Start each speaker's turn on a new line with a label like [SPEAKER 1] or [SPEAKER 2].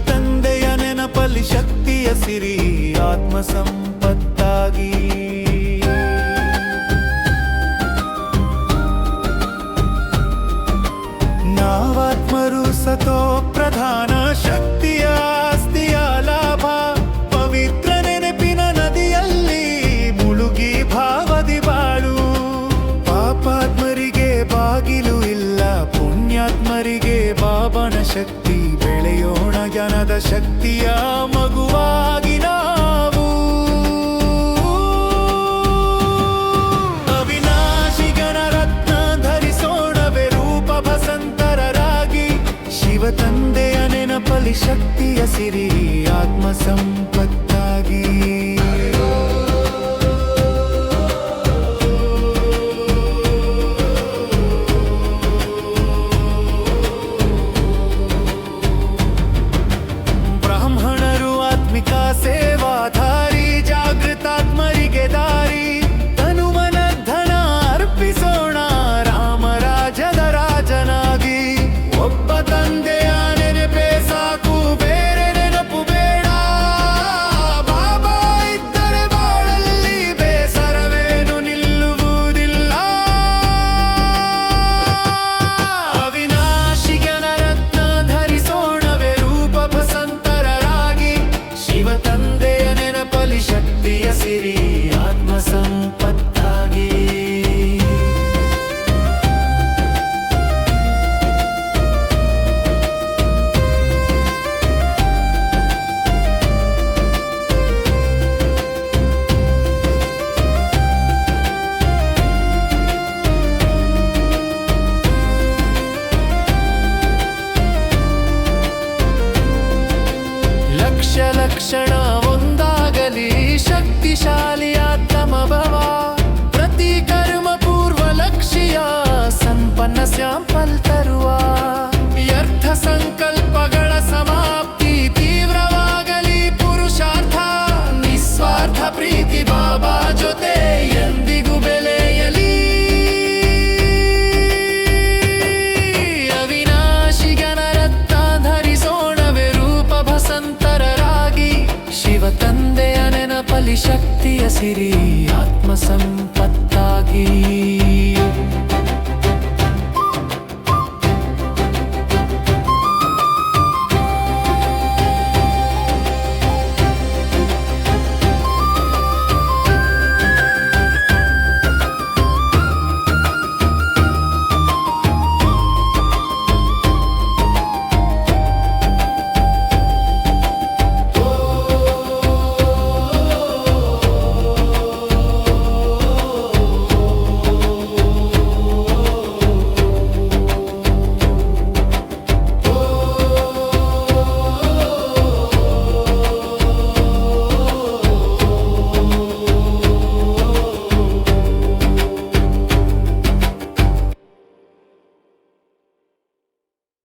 [SPEAKER 1] ತಂದೆಯ ನೆನಪಲ್ಲಿ ಶಕ್ತಿಯ ಸಿರಿ ಆತ್ಮ ಸಂಪತ್ತಾಗಿ ಶಕ್ತಿಯ ಮಗುವಾಗಿ ನಾವು. ಅವಿನಾಶಿಗನ ರತ್ನ ಧರಿಸೋಣವೆ ರೂಪ ಬಸಂತರರಾಗಿ ಶಿವ ತಂದೆಯ ನೆನಪಲಿ ಶಕ್ತಿಯ ಸಿರಿ, ಆತ್ಮ ಸಂಪತ್ತ fazer ಕ್ಷಣ ಸಿರಿ ಆತ್ಮ ಸಂಪತ್ತಾಗಿ